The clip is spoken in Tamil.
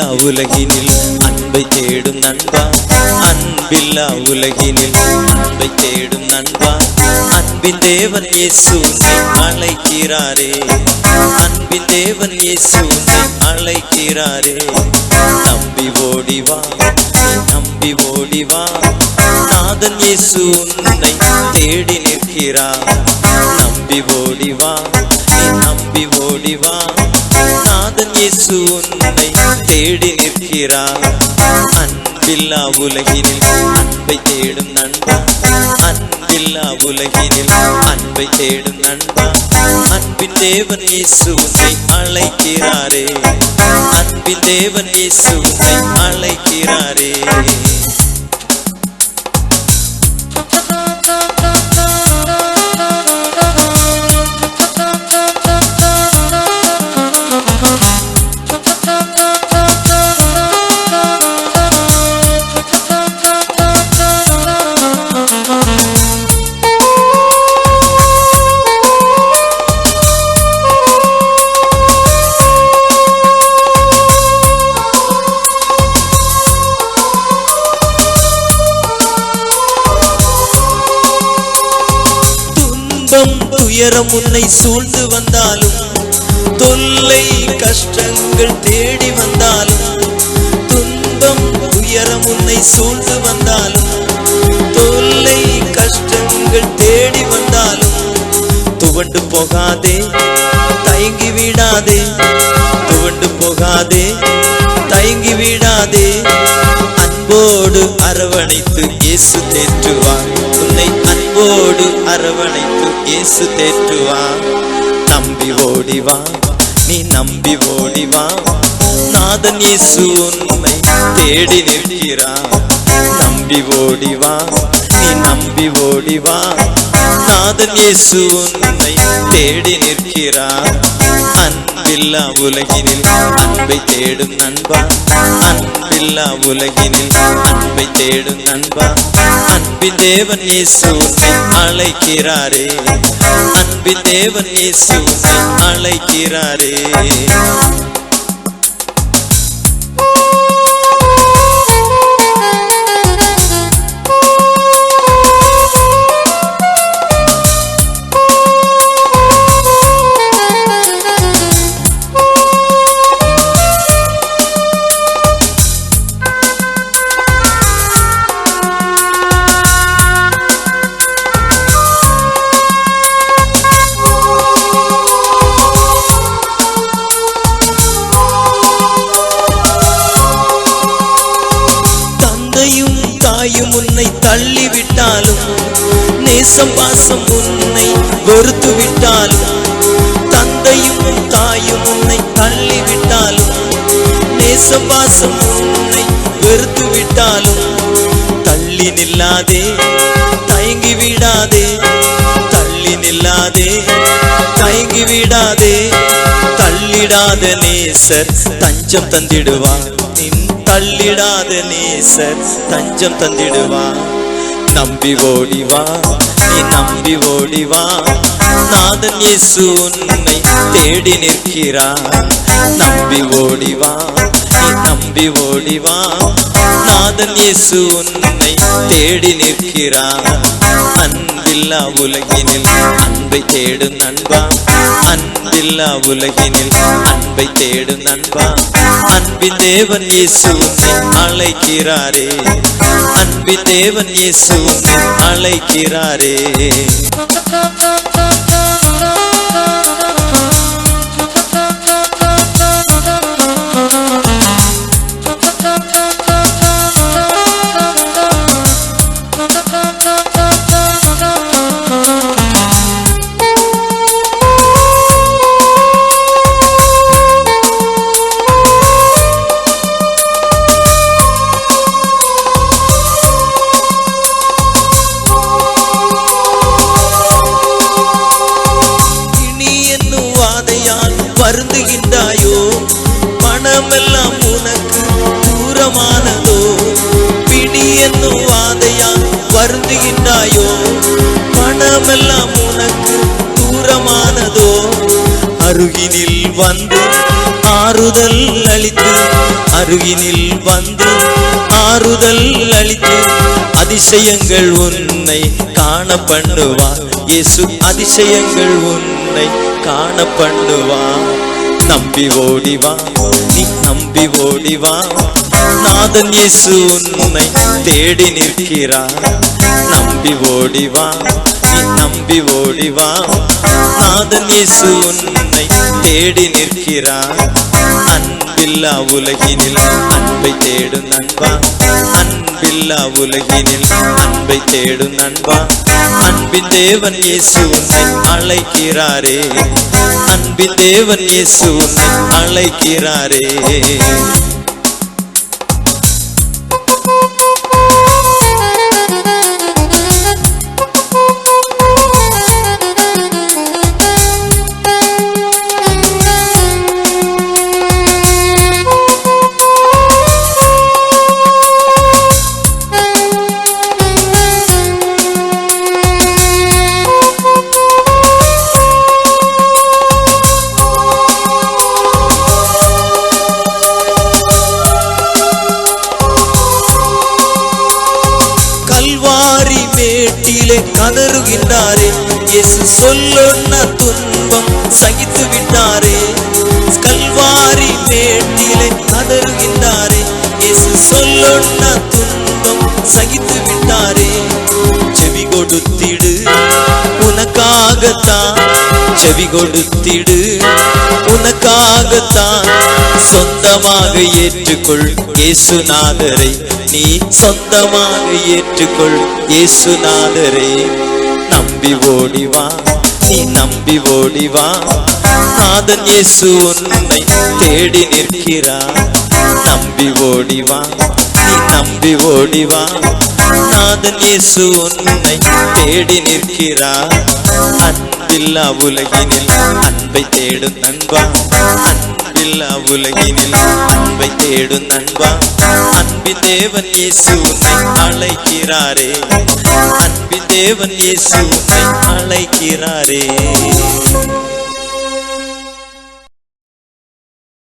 அன்பில்லா உலகினில் அன்பை தேடும் நண்பா. அன்பில்லா உலகினில் அன்பை தேடும் நண்பா. அன்பின் தேவன் இயேசு அழைக்கிறாரே. அன்பின் தேவன் இயேசு அழைக்கிறாரே. நம்பி ஓடிவா நம்பி ஓடிவா நாதன் இயேசு உன்னை தேடி நிற்கிறார். நம்பி ஓடிவா நம்பி ஓடிவா நாதன் இயேசு உன்னை தேடி நிற்கிறார். அன்பில்லா உலகினில் அன்பை தேடும் நண்பா. அன்பில்லா உலகினில் அன்பை தேடும் நண்பா. அன்பின் தேவன் இயேசு உன்னை அழைக்கிறாரே. அன்பின் தேவன் இயேசு உன்னை அழைக்கிறாரே. துன்பம் துயரம் உன்னை சூழ்ந்து வந்தாலும் தொல்லை கஷ்டங்கள் தேடி வந்தாலும் துன்பம் துயரம் உன்னை சூழ்ந்து வந்தாலும் தொல்லை கஷ்டங்கள் தேடி வந்தாலும் துவண்டு போகாதே தயங்கி விடாதே துவண்டு போகாதே தயங்கி விடாதே. அன்போடு அரவணைத்து இயேசு தேற்றுவார். உன்னை அன்போடு அரவணைத்து இயேசு தேற்றுவா. நம்பி ஓடிவா நீ நம்பி ஓடிவா நாதன் இயேசு உன்னை தேடி நிற்கிறா. நம்பி ஓடிவா நீ நம்பி ஓடிவா நாதன் இயேசு உன்னை தேடி நிற்கிறார் அன்பில்லா உலகினில் அன்பை தேடும் நண்பா. அன்பில்லா உலகினில் அன்பை தேடும் நண்பா. அன்பி தேவன் இயேசு அழைக்கிறாரே. அன்பி தேவன் இயேசு அழைக்கிறாரே. தாயும் உன்னை தள்ளிவிட்டாலும் நேசம் பாசம் உன்னை வெறுத்து விட்டாலும் தந்தையும் தாயும் உன்னை தள்ளிவிட்டாலும் நேசம் பாசம் உன்னை வெறுத்து விட்டாலும் தள்ளி நில்லாதே தயங்கி விடாதே தள்ளி நில்லாதே தயங்கி விடாதே தள்ளிடாத நேசர் தஞ்சம் தந்திடுவார் நின் தள்ளிடாத நேசர் தஞ்சம் தந்திடுவா. நம்பி ஓடிவா நீ நம்பி ஓடிவா. நாதன் இயேசு உன்னை தேடி நிற்கிறா. நம்பி ஓடிவா நீ நம்பி ஓடிவா. நாதன் இயேசு உன்னை தேடி நிற்கிறான் அன்பில்லா உலகினில் அன்பை தேடும் நண்பா. அன்பில்லா உலகினில் அன்பை தேடும் நண்பா. அன்பின் தேவன் இயேசு அழைக்கிறாரே. அன்பின் தேவன் இயேசு உன்னை அழைக்கிறாரே. வருந்துகின்றாயோ மனமெல்லாம் உனக்கு தூரமானதோ? அருகினில் வந்து ஆறுதல் அளித்து அருகினில் வந்து ஆறுதல் அளித்து அதிசயங்கள் உன்னை காண பண்ணுவார் இயேசு அதிசயங்கள் உன்னை காண பண்ணுவார் நம்பி ஓடிவா நீ நம்பி ஓடிவா நாதன் இயேசு உன்னை தேடி நிற்கிறார். நம்பி ஓடிவா நீ நம்பி ஓடிவா நாதன் இயேசு உன்னை தேடி நிற்கிறார். அன்பில்லா உலகினில் அன்பை தேடும் நண்பா. அன்பில்லா உலகினில் அன்பை தேடும் நண்பா. அன்பின் தேவன் இயேசு உன்னை அழைக்கிறாரே. அன்பின் தேவன் இயேசு உன்னை அழைக்கிறாரே. கதறுகின்றாரே. இயேசு சொல்லொன்ன துன்பம் சகித்து விட்டாரே. கல்வாரி மேட்டிலே கதறுகின்றாரே. இயேசு சொல்லொன்ன துன்பம் சகித்து விட்டாரே. செவி கொடுத்திடு உனக்காகத்தான் செவி கொடுத்திடு. உனக்காகத்தான் சொந்தமாக ஏற்றுக்கொள். இயேசுநாதரை நீ சொந்தமாக ஏற்றுக்கொள். இயேசுநாதரை நம்பி ஓடிவா நீ நம்பி ஓடிவா நாதன் இயேசு உன்னை தேடி நிற்கிறார். நம்பி ஓடிவா நீ நம்பி ஓடிவா நாதன் இயேசு உன்னை தேடி நிற்கிறார். அன்பில்லா உலகினில் அன்பை தேடும் நண்பா. அன்பில்லா உலகினில் அன்பை தேடும் நண்பா. அன்பின் தேவன் இயேசு உன்னை அழைக்கிறாரே. அன்பின் தேவன் இயேசு உன்னை அழைக்கிறாரே.